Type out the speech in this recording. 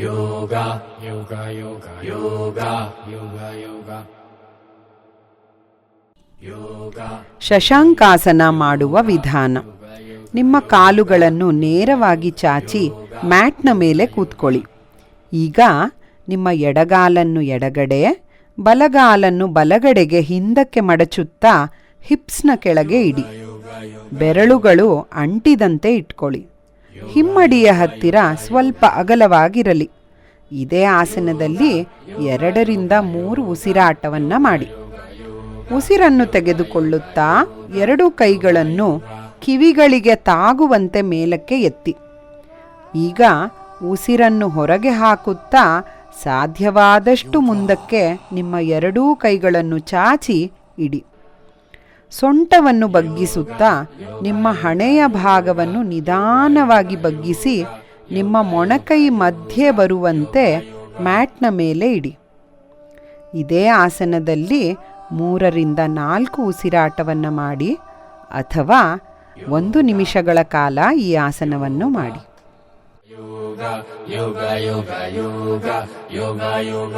yoga, yoga, yoga, yoga, yoga, yoga. Yoga, Shashankasana ಮಾಡುವ ವಿಧಾನ. ನಿಮ್ಮ ಕಾಲುಗಳನ್ನು ನೇರವಾಗಿ ಚಾಚಿ ಮ್ಯಾಟ್ನ ಮೇಲೆ ಕೂತ್ಕೊಳ್ಳಿ. ಈಗ ನಿಮ್ಮ ಎಡಗಾಲನ್ನು ಎಡಗಡೆ ಬಲಗಾಲನ್ನು ಬಲಗಡೆಗೆ ಹಿಂದಕ್ಕೆ ಮಡಚುತ್ತಾ ಹಿಪ್ಸ್ನ ಕೆಳಗೆ ಇಡಿ. ಬೆರಳುಗಳು ಅಂಟಿದಂತೆ ಇಟ್ಕೊಳ್ಳಿ. ಹಿಮ್ಮಡಿಯ ಹತ್ತಿರ ಸ್ವಲ್ಪ ಅಗಲವಾಗಿರಲಿ. ಇದೇ ಆಸನದಲ್ಲಿ ಎರಡರಿಂದ ಮೂರು ಉಸಿರಾಟವನ್ನು ಮಾಡಿ. ಉಸಿರನ್ನು ತೆಗೆದುಕೊಳ್ಳುತ್ತಾ ಎರಡೂ ಕೈಗಳನ್ನು ಕಿವಿಗಳಿಗೆ ತಾಗುವಂತೆ ಮೇಲಕ್ಕೆ ಎತ್ತಿ. ಈಗ ಉಸಿರನ್ನು ಹೊರಗೆ ಹಾಕುತ್ತಾ ಸಾಧ್ಯವಾದಷ್ಟು ಮುಂದಕ್ಕೆ ನಿಮ್ಮ ಎರಡೂ ಕೈಗಳನ್ನು ಚಾಚಿ ಇಡಿ. ಸೊಂಟವನ್ನು ಬಗ್ಗಿಸುತ್ತಾ ನಿಮ್ಮ ಹಣೆಯ ಭಾಗವನ್ನು ನಿಧಾನವಾಗಿ ಬಗ್ಗಿಸಿ ನಿಮ್ಮ ಮೊಣಕೈ ಮಧ್ಯೆ ಬರುವಂತೆ ಮ್ಯಾಟ್ನ ಮೇಲೆ ಇಡಿ ಇದೇ ಆಸನದಲ್ಲಿ ಮೂರರಿಂದ ನಾಲ್ಕು ಉಸಿರಾಟವನ್ನು ಮಾಡಿ ಅಥವಾ ಒಂದು ನಿಮಿಷಗಳ ಕಾಲ ಈ ಆಸನವನ್ನು ಮಾಡಿ ಯೋಗ ಯೋಗ ಯೋಗ ಯೋಗ ಯೋಗ.